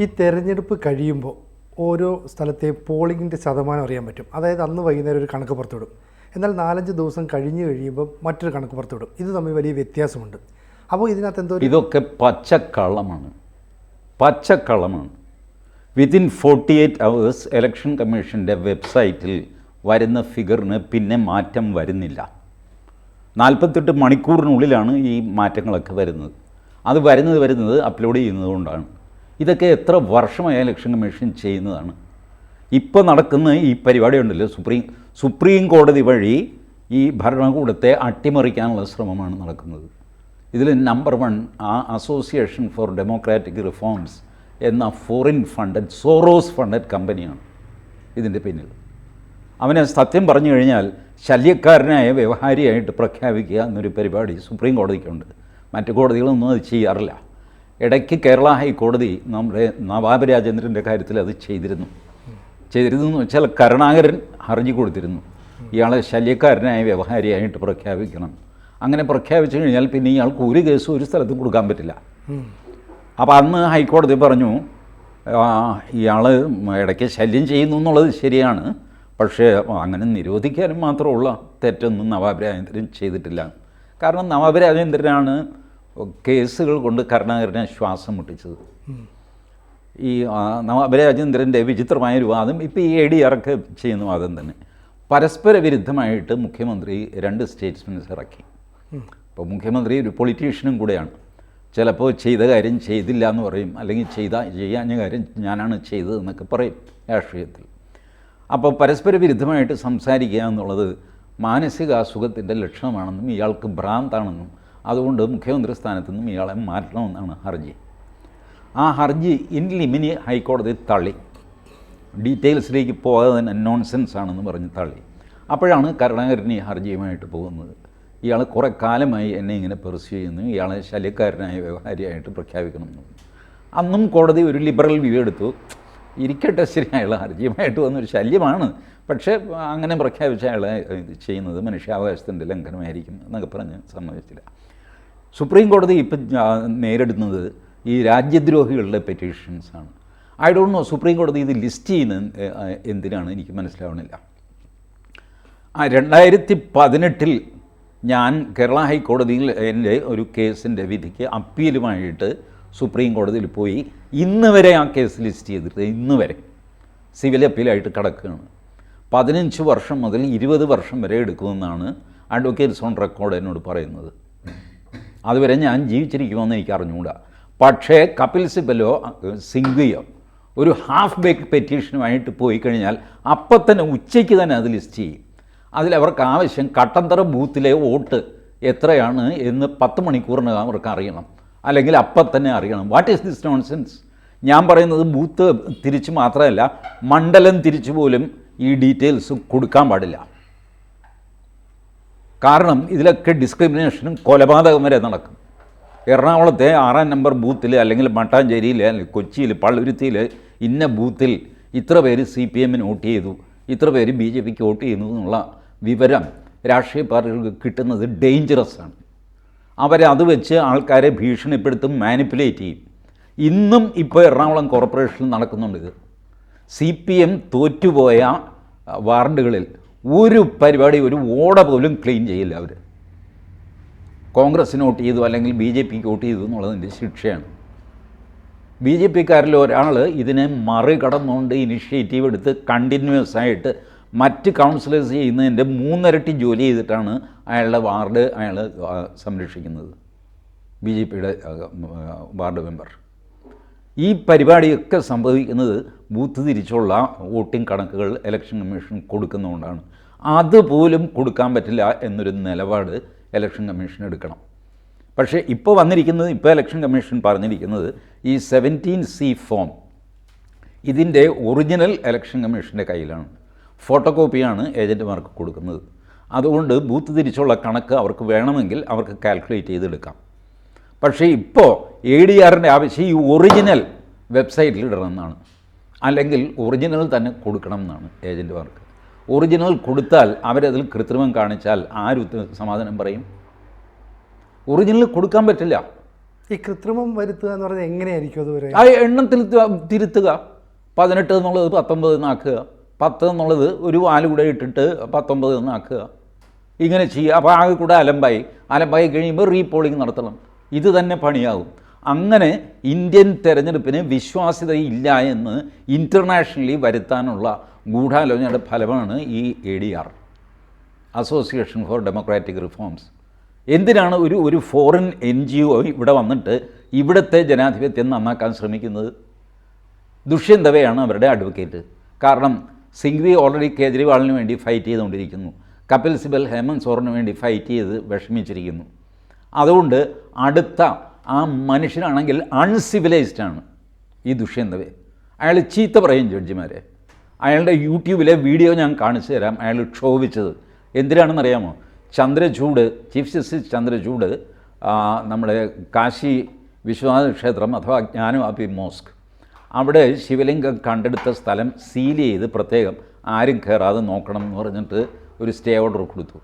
ഈ തെരഞ്ഞെടുപ്പ് കഴിയുമ്പോൾ ഓരോ സ്ഥലത്തെയും പോളിങ്ങിന്റെ ശതമാനം അറിയാൻ പറ്റും. അതായത് അന്ന് വൈകുന്നേരം ഒരു കണക്ക് പുറത്തുവിടും. എന്നാൽ നാലഞ്ച് ദിവസം കഴിഞ്ഞ് കഴിയുമ്പോൾ മറ്റൊരു കണക്ക് പുറത്തുവിടും. ഇത് തമ്മിൽ വലിയ വ്യത്യാസമുണ്ട്. അപ്പോൾ ഇതിനകത്ത് എന്തോ ഇതൊക്കെ പച്ചക്കള്ളമാണ്. പച്ചക്കള്ളമാണ്. Within forty eight hours election കമ്മീഷന്റെ വെബ്സൈറ്റിൽ വരുന്ന ഫിഗറിന് പിന്നെ മാറ്റം വരുന്നില്ല. നാൽപ്പത്തെട്ട് മണിക്കൂറിനുള്ളിലാണ് ഈ മാറ്റങ്ങളൊക്കെ വരുന്നത്. അത് വരുന്നത് വരുന്നത് അപ്ലോഡ് ചെയ്യുന്നത് കൊണ്ടാണ്. ഇതൊക്കെ എത്ര വർഷമായ ഇലക്ഷൻ കമ്മീഷൻ ചെയ്യുന്നതാണ്. ഇപ്പോൾ നടക്കുന്ന ഈ പരിപാടി ഉണ്ടല്ലോ സുപ്രീം സുപ്രീം കോടതി വഴി ഈ ഭരണകൂടത്തെ അട്ടിമറിക്കാനുള്ള ശ്രമമാണ് നടക്കുന്നത്. ഇതിൽ നമ്പർ വൺ ആ അസോസിയേഷൻ ഫോർ ഡെമോക്രാറ്റിക് റിഫോംസ് എന്ന ഫോറിൻ ഫണ്ടഡ് സോറോസ് ഫണ്ടഡ് കമ്പനിയാണ് ഇതിന്റെ പിന്നിൽ അവനെ സത്യം പറഞ്ഞു കഴിഞ്ഞാൽ ശല്യക്കാരനായ വ്യവഹാരിയായിട്ട് പ്രഖ്യാപിക്കുക എന്നൊരു പരിപാടി സുപ്രീം കോടതിക്കുണ്ട്. മറ്റു കോടതികളൊന്നും അത് ചെയ്യാറില്ല. ഇടയ്ക്ക് കേരള ഹൈക്കോടതി നമ്മുടെ നവാബ് രാജേന്ദ്രന്റെ കാര്യത്തിൽ അത് ചെയ്തിരുന്നു. ചെയ്തിരുന്നു എന്ന് വെച്ചാൽ കരുണാകരൻ ഹർജി കൊടുത്തിരുന്നു. ഇയാളെ ശല്യക്കാരനായ വ്യവഹാരിയായിട്ട് പ്രഖ്യാപിക്കണം. അങ്ങനെ പ്രഖ്യാപിച്ചു കഴിഞ്ഞാൽ പിന്നെ ഇയാൾക്ക് ഒരു കേസും ഒരു സ്ഥലത്തും കൊടുക്കാൻ പറ്റില്ല. അപ്പോൾ അന്ന് ഹൈക്കോടതി പറഞ്ഞു ഇയാൾ ഇടയ്ക്ക് ശല്യം ചെയ്യുന്നു എന്നുള്ളത് ശരിയാണ്. പക്ഷേ അങ്ങനെ നിരോധിക്കാനും മാത്രമുള്ള തെറ്റൊന്നും നവാബ് രാജേന്ദ്രൻ ചെയ്തിട്ടില്ല. കാരണം നവാബ് രാജേന്ദ്രനാണ് കേസുകൾ കൊണ്ട് കരുണാകരനെ ശ്വാസം മുട്ടിച്ചത്. ഈ അഭിരാജേന്ദ്രന്റെ വിചിത്രമായ ഒരു വിചിത്രമായൊരു വാദം ഇപ്പോൾ ഈ എ ഡി ഇറക്ക ചെയ്യുന്ന വാദം തന്നെ. പരസ്പര വിരുദ്ധമായിട്ട് മുഖ്യമന്ത്രി രണ്ട് സ്റ്റേറ്റ്സ്മെന്റ്സ് ഇറക്കി. അപ്പോൾ മുഖ്യമന്ത്രി ഒരു പൊളിറ്റീഷ്യനും കൂടെയാണ്. ചിലപ്പോൾ ചെയ്ത കാര്യം ചെയ്തില്ല എന്ന് പറയും അല്ലെങ്കിൽ ചെയ്ത ചെയ്യാഞ്ഞ കാര്യം ഞാനാണ് ചെയ്തതെന്നൊക്കെ പറയും രാഷ്ട്രീയത്തിൽ. അപ്പോൾ പരസ്പര വിരുദ്ധമായിട്ട് സംസാരിക്കുക എന്നുള്ളത് മാനസികാസുഖത്തിന്റെ ലക്ഷണമാണെന്നും ഇയാൾക്ക് ഭ്രാന്താണെന്നും അതുകൊണ്ട് മുഖ്യമന്ത്രി സ്ഥാനത്തു നിന്നും ഇയാളെ മാറ്റണമെന്നാണ് ഹർജി. ആ ഹർജി ഇൻ ലിമിനി ഹൈക്കോടതി തള്ളി. ഡീറ്റെയിൽസിലേക്ക് പോകാതെ തന്നെ നോൺസെൻസ് ആണെന്ന് പറഞ്ഞ് തള്ളി. അപ്പോഴാണ് കരുണാകരൻ ഈ ഹർജിയുമായിട്ട് പോകുന്നത്. ഇയാൾ കുറേ കാലമായി എന്നെ ഇങ്ങനെ പെർസ്യൂ ചെയ്യുന്നു. ഇയാളെ ശല്യക്കാരനായ വ്യവഹാരിയായിട്ട് പ്രഖ്യാപിക്കണമെന്ന് അന്നും കോടതി ഒരു ലിബറൽ വ്യൂ എടുത്തു. ഇരിക്കട്ടെ ശരി അയാൾ ഹർജിയുമായിട്ട് വന്നൊരു ശല്യമാണ്. പക്ഷേ അങ്ങനെ പ്രഖ്യാപിച്ച അയാളെ ചെയ്യുന്നത് മനുഷ്യാവകാശത്തിന്റെ ലംഘനമായിരിക്കും എന്നൊക്കെ പറഞ്ഞ് സമ്മതിച്ചില്ല. സുപ്രീം കോടതി ഇപ്പം നേരിടുന്നത് ഈ രാജ്യദ്രോഹികളുടെ പെറ്റീഷൻസാണ് ഐ ഡോണ്ട് നോ സുപ്രീം കോടതി ഇത് ലിസ്റ്റ് ചെയ്യുന്ന എന്തിനാണ് എനിക്ക് മനസ്സിലാവണില്ല. ആ രണ്ടായിരത്തി പതിനെട്ടിൽ ഞാൻ കേരള ഹൈക്കോടതിയിൽ എന്റെ ഒരു കേസിന്റെ വിധിക്ക് അപ്പീലുമായിട്ട് സുപ്രീം കോടതിയിൽ പോയി ഇന്ന് വരെ ആ കേസ് ലിസ്റ്റ് ചെയ്തിട്ട് ഇന്ന് വരെ സിവിൽ അപ്പീലായിട്ട് കിടക്കുകയാണ്. പതിനഞ്ച് വർഷം മുതൽ ഇരുപത് വർഷം വരെ എടുക്കുമെന്നാണ് അഡ്വക്കേറ്റ്സ് ഓൺ റെക്കോർഡ് എന്നോട് പറയുന്നത്. അതുവരെ ഞാൻ ജീവിച്ചിരിക്കുമെന്ന് എനിക്ക് അറിഞ്ഞുകൂടാ. പക്ഷേ കപിൽ സിബലോ സിംഗ്വിയോ ഒരു ഹാഫ് ബേക്ക് പെറ്റീഷനുമായിട്ട് പോയി കഴിഞ്ഞാൽ അപ്പം തന്നെ ഉച്ചയ്ക്ക് തന്നെ അത് ലിസ്റ്റ് ചെയ്യും. അതിലവർക്ക് ആവശ്യം കട്ടന്തറ ബൂത്തിലെ വോട്ട് എത്രയാണ് എന്ന് പത്ത് മണിക്കൂറിനകം അവർക്ക് അറിയണം. അല്ലെങ്കിൽ അപ്പം തന്നെ അറിയണം. വാട്ട് ഈസ് ദിസ് നോൺസെൻസ് ഞാൻ പറയുന്നത് ബൂത്ത് തിരിച്ച് മാത്രമല്ല മണ്ഡലം തിരിച്ചു പോലും ഈ ഡീറ്റെയിൽസ് കൊടുക്കാൻ പാടില്ല. കാരണം ഇതിലൊക്കെ ഡിസ്ക്രിമിനേഷനും കൊലപാതകം വരെ നടക്കും. എറണാകുളത്തെ ആറാം നമ്പർ ബൂത്തിൽ അല്ലെങ്കിൽ മട്ടാഞ്ചേരിയിൽ അല്ലെങ്കിൽ കൊച്ചിയിൽ പള്ളുരുത്തിയിൽ ഇന്ന ബൂത്തിൽ ഇത്ര പേര് സി പി എമ്മിന് വോട്ട് ചെയ്തു ഇത്ര പേര് ബി ജെ പിക്ക് വോട്ട് ചെയ്യുന്നു എന്നുള്ള വിവരം രാഷ്ട്രീയ പാർട്ടികൾക്ക് കിട്ടുന്നത് ഡേഞ്ചറസ് ആണ്. അവരത് വെച്ച് ആൾക്കാരെ ഭീഷണിപ്പെടുത്തും മാനിപ്പുലേറ്റ് ചെയ്യും. ഇന്നും ഇപ്പോൾ എറണാകുളം കോർപ്പറേഷനിൽ നടക്കുന്നുണ്ട് ഇത്. സി പി എം തോറ്റുപോയ വാർഡുകളിൽ ഒരു പരിപാടി ഒരു ഓട പോലും ക്ലീൻ ചെയ്യില്ല അവർ കോൺഗ്രസ്സിന് വോട്ട് ചെയ്തു അല്ലെങ്കിൽ ബി ജെ പിക്ക് വോട്ട് ചെയ്തു എന്നുള്ളതിന്റെ ശിക്ഷയാണ്. ബി ജെ പിക്കാരിൽ ഒരാൾ ഇതിനെ മറികടന്നുകൊണ്ട് ഇനിഷ്യേറ്റീവ് എടുത്ത് കണ്ടിന്യൂസ് ആയിട്ട് മറ്റ് കൗൺസിലേഴ്സ് ചെയ്യുന്നതിന്റെ മൂന്നിരട്ടി ജോലി ചെയ്തിട്ടാണ് അയാളുടെ വാർഡ് അയാൾ സംരക്ഷിക്കുന്നത്. ബി ജെ പിയുടെ വാർഡ് മെമ്പർ. ഈ പരിപാടിയൊക്കെ സംഭവിക്കുന്നത് ബൂത്ത് തിരിച്ചുള്ള വോട്ടിംഗ് കണക്കുകൾ ഇലക്ഷൻ കമ്മീഷൻ കൊടുക്കുന്നതുകൊണ്ടാണ്. അതുപോലും കൊടുക്കാൻ പറ്റില്ല എന്നൊരു നിലപാട് ഇലക്ഷൻ കമ്മീഷൻ എടുക്കണം. പക്ഷേ ഇപ്പോൾ വന്നിരിക്കുന്നത് ഇപ്പോൾ ഇലക്ഷൻ കമ്മീഷൻ പറഞ്ഞിരിക്കുന്നത് ഈ സെവന്റീൻ സി ഫോം ഇതിന്റെ ഒറിജിനൽ ഇലക്ഷൻ കമ്മീഷന്റെ കയ്യിലാണ്. ഫോട്ടോ കോപ്പിയാണ് ഏജന്റുമാർക്ക് കൊടുക്കുന്നത്. അതുകൊണ്ട് ബൂത്ത് തിരിച്ചുള്ള കണക്ക് അവർക്ക് വേണമെങ്കിൽ അവർക്ക് കാൽക്കുലേറ്റ് ചെയ്തെടുക്കാം. പക്ഷേ ഇപ്പോൾ എ ഡി ആറിന്റെ ആവശ്യം ഈ ഒറിജിനൽ വെബ്സൈറ്റിൽ ഇടണമെന്നാണ്. അല്ലെങ്കിൽ ഒറിജിനൽ തന്നെ കൊടുക്കണം എന്നാണ് ഏജന്റുമാർക്ക് ഒറിജിനൽ കൊടുത്താൽ അവരതിൽ കൃത്രിമം കാണിച്ചാൽ ആരും സമാധാനം പറയും? ഒറിജിനൽ കൊടുക്കാൻ പറ്റില്ല. ഈ കൃത്രിമം വരുത്തുക എന്ന് പറഞ്ഞാൽ എങ്ങനെയായിരിക്കും അത് വരെ ആ എണ്ണത്തിൽ തിരുത്തുക. പതിനെട്ട് എന്നുള്ളത് പത്തൊമ്പത് എന്നാക്കുക പത്ത് എന്നുള്ളത് ഒരു വാൽ കൂടെ ഇട്ടിട്ട് പത്തൊമ്പത് എന്നാക്കുക ഇങ്ങനെ ചെയ്യുക. അപ്പോൾ ആകെ കൂടെ അലമ്പായി. അലമ്പായി കഴിയുമ്പോൾ റീപോളിംഗ് നടത്തണം. ഇത് തന്നെ പണിയാകും. അങ്ങനെ ഇന്ത്യൻ തെരഞ്ഞെടുപ്പിന് വിശ്വാസ്യത ഇല്ല എന്ന് ഇന്റർനാഷണലി വരുത്താനുള്ള ഗൂഢാലോചനയുടെ ഫലമാണ് ഈ A D R Association for Democratic Reforms എന്തിനാണ് ഒരു ഒരു ഫോറിൻ എൻ ജി ഒ ഇവിടെ വന്നിട്ട് ഇവിടുത്തെ ജനാധിപത്യം നന്നാക്കാൻ ശ്രമിക്കുന്നത്? ദുഷ്യന്തവയാണ് അവരുടെ അഡ്വക്കേറ്റ് കാരണം സിംഗ്വി ഓൾറെഡി കേജ്രിവാളിന് വേണ്ടി ഫൈറ്റ് ചെയ്തുകൊണ്ടിരിക്കുന്നു. കപിൽ സിബൽ ഹേമന്ത് സോറിന് വേണ്ടി ഫൈറ്റ് ചെയ്ത് വിഷമിച്ചിരിക്കുന്നു. അതുകൊണ്ട് അടുത്ത ആ മനുഷ്യനാണെങ്കിൽ അൺസിവിലൈസ്ഡ് ആണ്. ഈ ദുഷ്യന്തവേ. അയാൾ ചീത്ത പറയും ജഡ്ജിമാരെ. അയാളുടെ യൂട്യൂബിലെ വീഡിയോ ഞാൻ കാണിച്ചു തരാം. അയാൾ ക്ഷോഭിച്ചത്. എന്തിനാണെന്നറിയാമോ ചന്ദ്രചൂഡ് ചീഫ് ജസ്റ്റിസ് ചന്ദ്രചൂഡ് ആ, നമ്മുടെ കാശി വിശ്വനാഥ ക്ഷേത്രം അഥവാ ജ്ഞാനവാപി മോസ്ക്. അവിടെ ശിവലിംഗം കണ്ടെടുത്ത സ്ഥലം സീൽ ചെയ്ത് പ്രത്യേകം ആരും കയറാതെ നോക്കണം എന്ന് പറഞ്ഞിട്ട് ഒരു സ്റ്റേ ഓർഡർ കൊടുത്തു.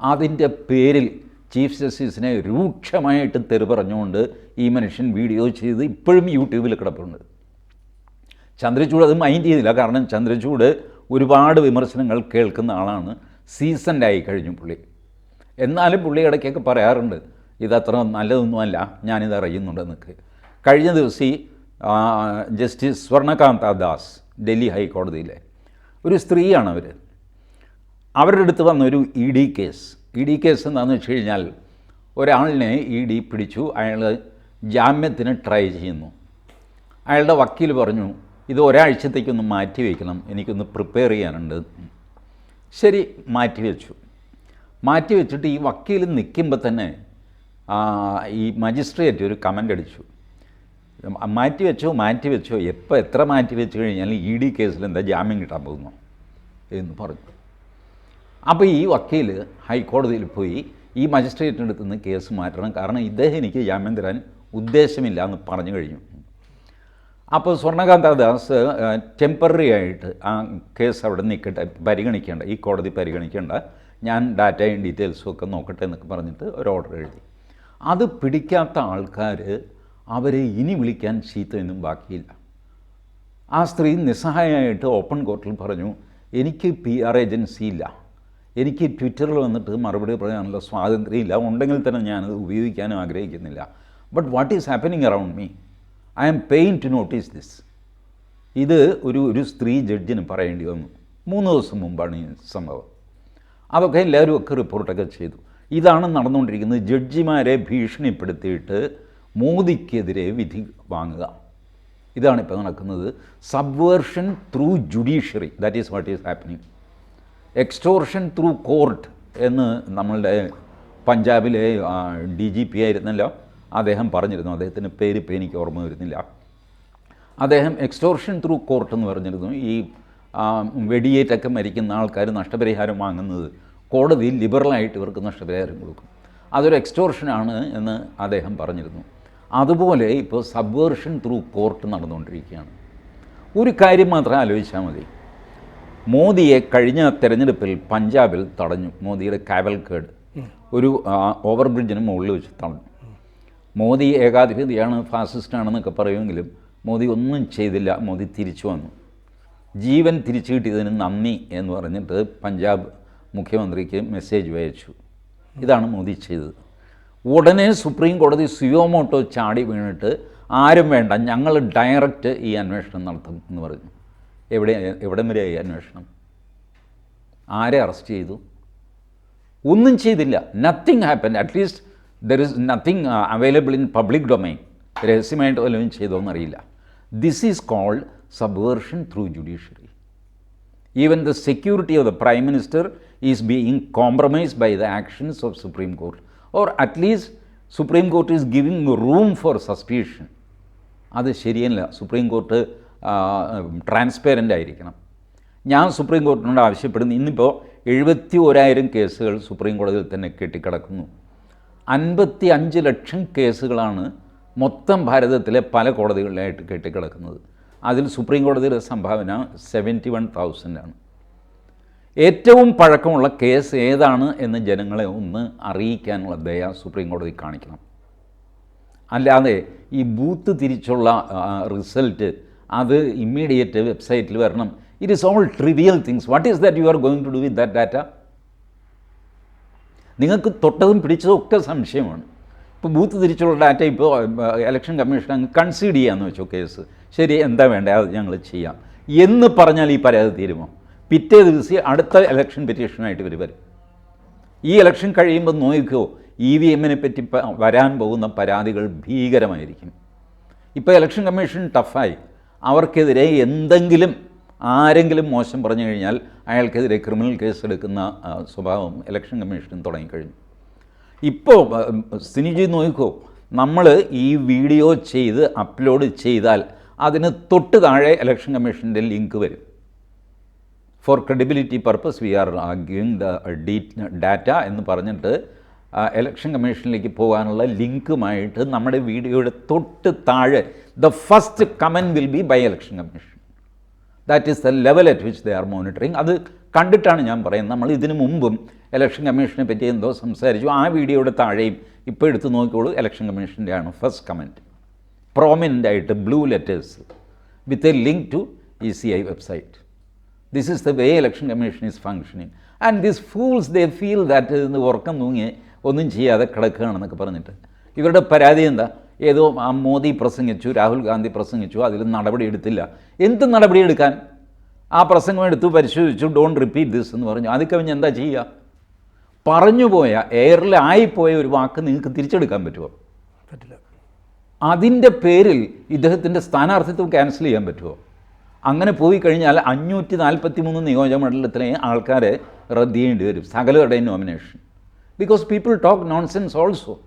അതിന്റെ പേരിൽ ചീഫ് ജസ്റ്റിസിനെ രൂക്ഷമായിട്ട് തെറി പറഞ്ഞുകൊണ്ട് ഈ മനുഷ്യൻ വീഡിയോ ചെയ്ത് ഇപ്പോഴും യൂട്യൂബിൽ കിടപ്പുണ്ട്. ചന്ദ്രചൂഡ് അത് മൈൻഡ് ചെയ്തില്ല. കാരണം ചന്ദ്രചൂഡ് ഒരുപാട് വിമർശനങ്ങൾ കേൾക്കുന്ന ആളാണ്. സീസൺഡ് കഴിഞ്ഞു പുള്ളി. എന്നാലും പുള്ളി ഇടയ്ക്കൊക്കെ പറയാറുണ്ട് ഇതത്ര നല്ലതൊന്നുമല്ല ഞാനിത് അറിയുന്നുണ്ടെന്നൊക്കെ. കഴിഞ്ഞ ദിവസം ഈ ജസ്റ്റിസ് സ്വർണകാന്ത ദാസ് ഡൽഹി ഹൈക്കോടതിയിലെ ഒരു സ്ത്രീയാണ് അവർ അവരുടെ അടുത്ത് വന്ന ഒരു E D case. E D case എന്താണെന്ന് വെച്ച് കഴിഞ്ഞാൽ ഒരാളിനെ ഇ ഡി പിടിച്ചു അയാൾ ജാമ്യത്തിന് ട്രൈ ചെയ്യുന്നു. അയാളുടെ വക്കീൽ പറഞ്ഞു ഇത് ഒരാഴ്ചത്തേക്കൊന്ന് മാറ്റി വയ്ക്കണം എനിക്കൊന്ന് പ്രിപ്പയർ ചെയ്യാനുണ്ട്. ശരി മാറ്റി വെച്ചു. മാറ്റി വെച്ചിട്ട് ഈ വക്കീൽ നിൽക്കുമ്പോൾ തന്നെ ഈ മജിസ്ട്രേറ്റ് ഒരു കമന്റ് അടിച്ചു. മാറ്റി വെച്ചോ മാറ്റി വെച്ചോ എപ്പോൾ എത്ര മാറ്റി വെച്ച് കഴിഞ്ഞാൽ ഇ ഡി കേസിൽ എന്താ ജാമ്യം കിട്ടാൻ പോകുന്നു? എന്ന് പറഞ്ഞു. അപ്പോൾ ഈ വക്കീൽ ഹൈക്കോടതിയിൽ പോയി ഈ മജിസ്ട്രേറ്റിന്റെ അടുത്ത് നിന്ന് കേസ് മാറ്റണം. കാരണം ഇദ്ദേഹം എനിക്ക് ജാമ്യം തരാൻ ഉദ്ദേശമില്ല എന്ന് പറഞ്ഞു കഴിഞ്ഞു. അപ്പോൾ സ്വർണകാന്ത ദാസ് ടെമ്പററി ആയിട്ട് ആ കേസ് അവിടെ നിൽക്കട്ടെ പരിഗണിക്കേണ്ട ഈ കോടതി പരിഗണിക്കേണ്ട. ഞാൻ ഡാറ്റയും ഡീറ്റെയിൽസും ഒക്കെ നോക്കട്ടെ എന്നൊക്കെ പറഞ്ഞിട്ട് ഒരു ഓർഡർ എഴുതി. അത് പിടിക്കാത്ത ആൾക്കാർ അവരെ ഇനി വിളിക്കാൻ ചീത്തയൊന്നും ബാക്കിയില്ല. ആ സ്ത്രീ നിസ്സഹായമായിട്ട് ഓപ്പൺ കോർട്ടിൽ പറഞ്ഞു എനിക്ക് പി ആർ ഏജൻസി ഇല്ല. എനിക്ക് ട്വിറ്ററിൽ വന്നിട്ട് മറുപടി പറയാനുള്ള സ്വാതന്ത്ര്യമില്ല. ഉണ്ടെങ്കിൽ തന്നെ ഞാനത് ഉപയോഗിക്കാനും ആഗ്രഹിക്കുന്നില്ല. But what is happening around me I am pain to notice this ഇത് ഒരു ഒരു സ്ത്രീ ജഡ്ജിന് പറയേണ്ടി വന്നു. മൂന്ന് ദിവസം മുമ്പാണ് ഈ സംഭവം. അതൊക്കെ എല്ലാവരും ഒക്കെ റിപ്പോർട്ടൊക്കെ ചെയ്തു. ഇതാണ് നടന്നുകൊണ്ടിരിക്കുന്നത്. ജഡ്ജിമാരെ ഭീഷണിപ്പെടുത്തിയിട്ട് മോദിക്കെതിരെ വിധി വാങ്ങുക. ഇതാണ് ഇപ്പോൾ നടക്കുന്നത്. Subversion through judiciary that is what is happening extortion through court എന്ന് നമ്മളുടെ പഞ്ചാബിലെ ഡി ജി പി ആയിരുന്നല്ലോ. അദ്ദേഹം പറഞ്ഞിരുന്നു. അദ്ദേഹത്തിന്റെ പേര് ഇപ്പോൾ എനിക്ക് ഓർമ്മ വരുന്നില്ല. അദ്ദേഹം എക്സ്റ്റോർഷൻ ത്രൂ കോർട്ട് എന്ന് പറഞ്ഞിരുന്നു. ഈ വെടിയേറ്റൊക്കെ മരിക്കുന്ന ആൾക്കാർ നഷ്ടപരിഹാരം വാങ്ങുന്നത് കോടതി ലിബറലായിട്ട് ഇവർക്ക് നഷ്ടപരിഹാരം കൊടുക്കും. അതൊരു എക്സ്റ്റോർഷനാണ് എന്ന് അദ്ദേഹം പറഞ്ഞിരുന്നു. അതുപോലെ ഇപ്പോൾ സബ്വേർഷൻ ത്രൂ കോർട്ട് നടന്നുകൊണ്ടിരിക്കുകയാണ്. ഒരു കാര്യം മാത്രം ആലോചിച്ചാൽ മതി. മോദിയെ കഴിഞ്ഞ തെരഞ്ഞെടുപ്പിൽ പഞ്ചാബിൽ തടഞ്ഞു. മോദിയുടെ കാവൽക്കേട് ഒരു ഓവർ ബ്രിഡ്ജിന് മുകളിൽ വെച്ച് തടഞ്ഞു. മോദി ഏകാധിപതിയാണ് ഫാസിസ്റ്റാണെന്നൊക്കെ പറയുമെങ്കിലും മോദി ഒന്നും ചെയ്തില്ല. മോദി തിരിച്ചു വന്നു. ജീവൻ തിരിച്ചു കിട്ടിയതിന് നന്ദി എന്ന് പറഞ്ഞിട്ട് പഞ്ചാബ് മുഖ്യമന്ത്രിക്ക് മെസ്സേജ് അയച്ചു. ഇതാണ് മോദി ചെയ്തത്. ഉടനെ സുപ്രീം കോടതി സുയോമോട്ടോ ചാടി വീണിട്ട് ആരും വേണ്ട ഞങ്ങൾ ഡയറക്റ്റ് ഈ അന്വേഷണം നടത്തും എന്ന് പറഞ്ഞു. എവിടെ എവിടം വരെ ആയി അന്വേഷണം? ആരെ അറസ്റ്റ് ചെയ്തു? ഒന്നും ചെയ്തില്ല. Nothing happen at least there is nothing available in public domain രഹസ്യമായിട്ട് വല്ലതും ചെയ്തോന്നറിയില്ല this is called subversion through judiciary even the security of the prime minister is being compromise by the actions of Supreme Court or at least Supreme Court is giving room for suspicion. അത് ശരിയല്ല. Supreme court transparent ആയിരിക്കണം. ഞാൻ supreme കോർട്ടിനോട് ആവശ്യപ്പെടുന്നു. ഇന്നിപ്പോൾ എഴുപത്തി ഒരായിരം കേസുകൾ supreme കോടതിയിൽ തന്നെ കെട്ടിക്കിടക്കുന്നു. അൻപത്തി അഞ്ച് ലക്ഷം കേസുകളാണ് മൊത്തം ഭാരതത്തിലെ പല കോടതികളിലായിട്ട് കെട്ടിക്കിടക്കുന്നത്. അതിൽ സുപ്രീം കോടതിയുടെ സംഭാവന സെവന്റി വൺ തൗസൻഡാണ് ഏറ്റവും പഴക്കമുള്ള കേസ് ഏതാണ് എന്ന് ജനങ്ങളെ ഒന്ന് അറിയിക്കാനുള്ള ദയ സുപ്രീം കോടതി കാണിക്കണം. അല്ലാതെ ഈ ബൂത്ത് തിരിച്ചുള്ള റിസൾട്ട് അത് ഇമ്മീഡിയറ്റ് വെബ്സൈറ്റിൽ വരണം. It is all trivial things what is that you are going to do with that data നിങ്ങൾക്ക് തൊട്ടതും പിടിച്ചതും ഒക്കെ സംശയമാണ്. ഇപ്പോൾ ബൂത്ത് തിരിച്ചുള്ള ഡാറ്റ ഇപ്പോൾ ഇലക്ഷൻ കമ്മീഷൻ അങ്ങ് കൺസീഡ് ചെയ്യാമെന്ന് വെച്ചോ കേസ് ശരി എന്താ വേണ്ടത് അത് ഞങ്ങൾ ചെയ്യാം. എന്ന് പറഞ്ഞാൽ ഈ പരാതി തീരുമോ? പിറ്റേ ദിവസം അടുത്ത ഇലക്ഷൻ പെറ്റീഷനായിട്ട് ഇവർ വരും. ഈ ഇലക്ഷൻ കഴിയുമ്പോൾ നോക്കുമോ ഇ വി എമ്മിനെ പറ്റി വരാൻ പോകുന്ന പരാതികൾ ഭീകരമായിരിക്കും. ഇപ്പോൾ ഇലക്ഷൻ കമ്മീഷൻ ടഫായി അവർക്കെതിരെ എന്തെങ്കിലും ആരെങ്കിലും മോശം പറഞ്ഞു കഴിഞ്ഞാൽ അയാൾക്കെതിരെ ക്രിമിനൽ കേസ് എടുക്കുന്ന സ്വഭാവം ഇലക്ഷൻ കമ്മീഷനും തുടങ്ങിക്കഴിഞ്ഞു. ഇപ്പോൾ സിനിജി നോക്കിക്കോ നമ്മൾ ഈ വീഡിയോ ചെയ്ത് അപ്ലോഡ് ചെയ്താൽ അതിന് തൊട്ട് താഴെ ഇലക്ഷൻ കമ്മീഷന്റെ ലിങ്ക് വരും. For credibility purpose we are giving the D data എന്ന് പറഞ്ഞിട്ട് ഇലക്ഷൻ കമ്മീഷനിലേക്ക് പോകാനുള്ള ലിങ്കുമായിട്ട് നമ്മുടെ വീഡിയോയുടെ തൊട്ട് താഴെ the first comment will be by election commission that is the level at which they are monitoring അത് കണ്ടിട്ടാണ് ഞാൻ പറയുന്നത്. നമ്മൾ ഇതിനു മുമ്പും ഇലക്ഷൻ കമ്മീഷനെ പറ്റി എന്തോ സംസാരിച്ചു. ആ വീഡിയോയുടെ താഴെയും ഇപ്പോൾ എടുത്ത് നോക്കിക്കോളൂ. ഇലക്ഷൻ കമ്മീഷന്റെ ആണ് ഫസ്റ്റ് കമന്റ് പ്രോമിനന്റ് ആയിട്ട് blue letters with a link to E C I website this is the way election commission is functioning and this fools they feel that ഉറക്കം തൂങ്ങി ഒന്നും ചെയ്യാതെ കിടക്കുകയാണെന്നൊക്കെ പറഞ്ഞിട്ട്. ഇവരുടെ പരാതി എന്താ? ഏതോ ആ മോദി പ്രസംഗിച്ചു രാഹുൽ ഗാന്ധി പ്രസംഗിച്ചു അതിൽ നടപടി എടുത്തില്ല. എന്ത് നടപടി എടുക്കാൻ? ആ പ്രസംഗം എടുത്ത് പരിശോധിച്ചു ഡോണ്ട് റിപ്പീറ്റ് ദിസ് എന്ന് പറഞ്ഞു. അത് കവിഞ്ഞ് എന്താ ചെയ്യുക? പറഞ്ഞു പോയ എയറിൽ ആയിപ്പോയ ഒരു വാക്ക് നിങ്ങൾക്ക് തിരിച്ചെടുക്കാൻ പറ്റുമോ? പറ്റില്ല. അതിന്റെ പേരിൽ ഇദ്ദേഹത്തിന്റെ സ്ഥാനാർത്ഥിത്വം ക്യാൻസൽ ചെയ്യാൻ പറ്റുമോ? അങ്ങനെ പോയി കഴിഞ്ഞാൽ അഞ്ഞൂറ്റി നാൽപ്പത്തി മൂന്ന് നിയോജക മണ്ഡലത്തിലെ ആൾക്കാരെ റദ്ദ് ചെയ്യേണ്ടി വരും സകലരുടെ nomination because people talk nonsense also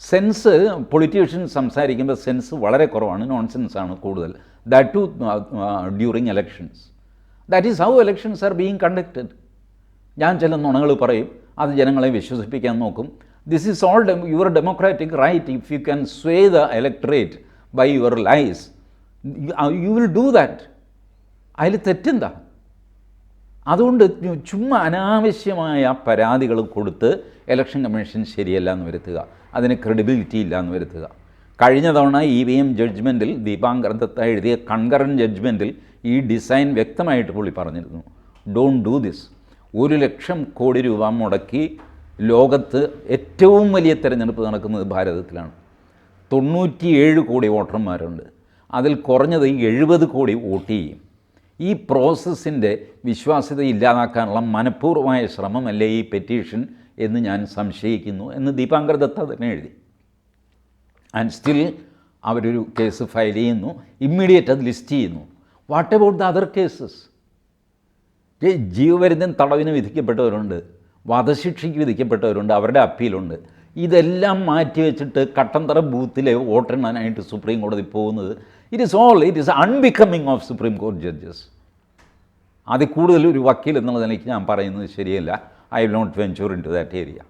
sense politicians സംസാരിക്കുമ്പോൾ സെൻസ് വളരെ കുറവാണ് നോൺസെൻസ് ആണ് കൂടുതൽ. That to during elections that is how elections are being conducted ഞാൻ ചില നുണകൾ പറയും അത് ജനങ്ങളെ വിശ്വസിപ്പിക്കാൻ നോക്കും. This is all your democratic right if you can sway the electorate by your lies you will do that അതിൽ തെറ്റെന്താ? അതുകൊണ്ട് ചുമ്മാ അനാവശ്യമായ പരാതികൾ കൊടുത്ത് ഇലക്ഷൻ കമ്മീഷൻ ശരിയല്ല എന്ന് വരുത്തുക. അതിന് ക്രെഡിബിലിറ്റി ഇല്ല എന്ന് വരുത്തുക. കഴിഞ്ഞ തവണ ഇ വി എം ജഡ്ജ്മെന്റിൽ ദീപാങ്കർ ദത്ത എഴുതിയ കൺകറൻ ജഡ്ജ്മെന്റിൽ ഈ ഡിസൈൻ വ്യക്തമായിട്ട് പുള്ളി പറഞ്ഞിരുന്നു. ഡോണ്ട് ഡു ദിസ് ഒരു ലക്ഷം കോടി രൂപ മുടക്കി ലോകത്ത് ഏറ്റവും വലിയ തിരഞ്ഞെടുപ്പ് നടക്കുന്നത് ഭാരതത്തിലാണ്. തൊണ്ണൂറ്റിയേഴ് കോടി വോട്ടർമാരുണ്ട്. അതിൽ കുറഞ്ഞത് എഴുപത് കോടി വോട്ട് ചെയ്യും. ഈ പ്രോസസ്സിന്റെ വിശ്വാസ്യത ഇല്ലാതാക്കാനുള്ള മനഃപൂർവമായ ശ്രമമല്ലേ ഈ പെറ്റീഷൻ എന്ന് ഞാൻ സംശയിക്കുന്നു എന്ന് ദീപാങ്കർ ദത്ത തന്നെ എഴുതി. ആൻഡ് സ്റ്റിൽ അവരൊരു കേസ് ഫയൽ ചെയ്യുന്നു ഇമ്മീഡിയറ്റ് അത് ലിസ്റ്റ് ചെയ്യുന്നു. What about the other cases ജീവപര്യന്തം തടവിന് വിധിക്കപ്പെട്ടവരുണ്ട് വധശിക്ഷയ്ക്ക് വിധിക്കപ്പെട്ടവരുണ്ട് അവരുടെ അപ്പീലുണ്ട്. ഇതെല്ലാം മാറ്റി വെച്ചിട്ട് കട്ടന്തറ ബൂത്തിലെ വോട്ടെണ്ണാനായിട്ട് സുപ്രീം കോടതി പോകുന്നത്. It is all it is unbecoming of Supreme Court judges അതിൽ കൂടുതൽ ഒരു വക്കീൽ എന്നുള്ള നിലയ്ക്ക് ഞാൻ പറയുന്നത് ശരിയല്ല. I will not venture into that area.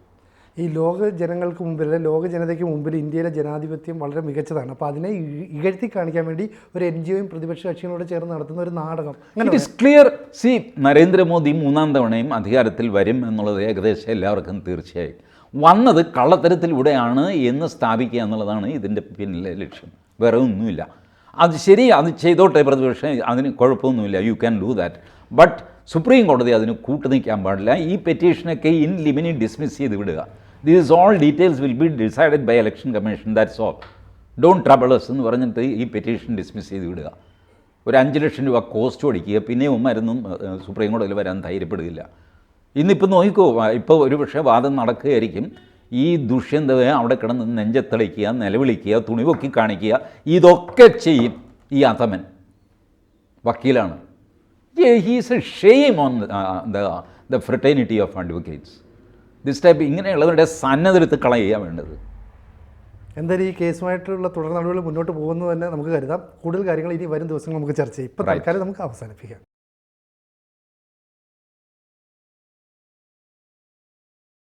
ഈ ലോക ജനങ്ങൾക്ക് മുമ്പിൽ ലോക ജനതയ്ക്ക് മുമ്പിൽ ഇന്ത്യയിലെ ജനാധിപത്യം വളരെ മികച്ചതാണ്. അപ്പോൾ അതിനെ ഇകഴ്ത്തി കാണിക്കാൻ വേണ്ടി ഒരു എൻ ജി ഒയും പ്രതിപക്ഷ കക്ഷികളോട് ചേർന്ന് നടത്തുന്ന ഒരു നാടകം. It is clear see Narendra Modi മൂന്നാം തവണയും അധികാരത്തിൽ വരും എന്നുള്ളത് ഏകദേശം എല്ലാവർക്കും തീർച്ചയായും. വന്നത് കള്ളത്തരത്തിലൂടെയാണ് എന്ന് സ്ഥാപിക്കുക എന്നുള്ളതാണ് ഇതിന്റെ പിന്നിലെ ലക്ഷ്യം. വേറെ ഒന്നുമില്ല. അത് ശരി അത് ചെയ്തോട്ടെ പ്രതിപക്ഷം അതിന് കുഴപ്പമൊന്നുമില്ല. You can do that but Supreme കോടതി അതിന് കൂട്ടു നിൽക്കാൻ പാടില്ല. ഈ പെറ്റീഷനൊക്കെ ഇൻ ലിമിനി ഡിസ്മിസ് ചെയ്ത് വിടുക. These all details will be decided by election commission that's all don't troublers എന്ന് പറഞ്ഞിട്ട് ഈ പെറ്റീഷൻ ഡിസ്മിസ് ചെയ്ത് വിടുക. ഒരു അഞ്ച് ലക്ഷം രൂപ കോസ്റ്റ് ഒടിക്കുക. പിന്നെയും മരുന്നും സുപ്രീം കോടതിയിൽ വരാൻ ധൈര്യപ്പെടുകയില്ല. ഇന്നിപ്പോൾ നോക്കിക്കോ ഇപ്പോൾ ഒരു പക്ഷേ വാദം നടക്കുകയായിരിക്കും. ഈ ദുഷ്യന്തവെ അവിടെ കിടന്ന് നെഞ്ചത്തളിക്കുക നിലവിളിക്കുക തുണി പൊക്കി കാണിക്കുക. ഇതൊക്കെ ചെയ്യും ഈ അധമൻ. വക്കീലാണ്. He's a shame on the the fraternity of advocates this type ഇങ്ങനെയുള്ളവരുടെ സന്നദ്ധെടുത്ത് കളയുക വേണ്ടത്. എന്തായാലും ഈ കേസുമായിട്ടുള്ള തുടർ നടപടികൾ മുന്നോട്ട് പോകുന്നു തന്നെ നമുക്ക് കരുതാം. കൂടുതൽ കാര്യങ്ങൾ ഇനി വരും ദിവസങ്ങൾ നമുക്ക് ചർച്ച ചെയ്യാം. ഇപ്പോൾ. തൽക്കാലം നമുക്ക് അവസാനിപ്പിക്കാം.